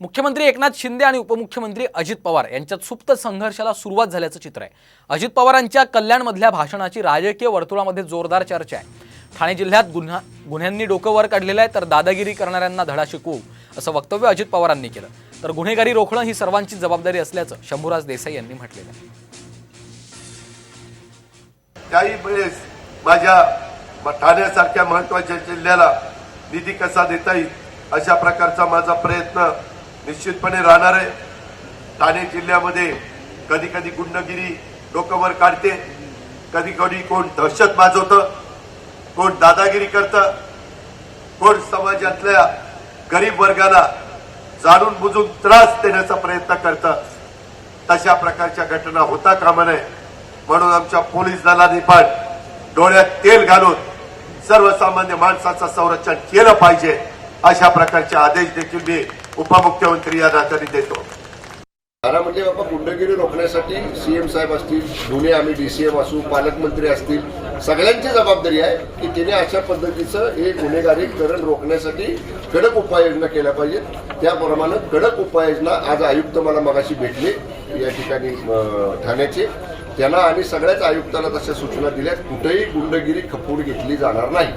मुख्यमंत्री एकनाथ शिंदे आणि उपमुख्यमंत्री अजित पवार यांच्यात सुप्त संघर्षाला सुरुवात झाल्याचं चित्र आहे. अजित पवारांच्या कल्याणमधल्या भाषणाची राजकीय वर्तुळामध्ये जोरदार चर्चा आहे. ठाणे जिल्ह्यात गुन्हा गुन्ह्यांनी डोकं वर काढलेलं आहे तर दादागिरी करणाऱ्यांना धडा शिकवू असं वक्तव्य अजित पवारांनी केलं. तर गुन्हेगारी रोखणं ही सर्वांची जबाबदारी असल्याचं शंभूराज देसाई यांनी म्हटलेलं आहे. काही वेळेस माझ्या ठाण्यासारख्या महत्त्वाच्या जिल्ह्याला निधी कसा देता येईल अशा प्रकारचा माझा प्रयत्न निश्चितपणे राहणार आहे. ठाणे जिल्ह्यामध्ये कधी कधी गुंडगिरी डोकंवर काढते. कधी कधी कोण दहशत माजवतं. कोण दादागिरी करतं. कोण समाजातल्या गरीब वर्गाला जाणून बुजून त्रास देण्याचा प्रयत्न करतं. तशा प्रकारच्या घटना होता कामा नये. म्हणून आमच्या पोलीस दलाने पण डोळ्यात तेल घालून सर्वसामान्य माणसाचं संरक्षण केलं पाहिजे. अशा प्रकारचे आदेश देखील मी उपमुख्यमंत्री या नात्याने देतो. खरं म्हणजे बाबा गुंडगिरी रोखण्यासाठी सीएम साहेब असतील दोन्ही आम्ही डीसीएम असू पालकमंत्री असतील सगळ्यांची जबाबदारी आहे की तिने अशा पद्धतीचं हे गुन्हेगारीकरण रोखण्यासाठी कडक उपाययोजना केल्या पाहिजेत. त्याप्रमाणे कडक उपाययोजना आज आयुक्त मला मगाशी भेटले या ठिकाणी ठाण्याचे. त्यांना आणि सगळ्याच आयुक्ताला तशा सूचना दिल्यात कुठेही गुंडगिरी खपवून घेतली जाणार नाही.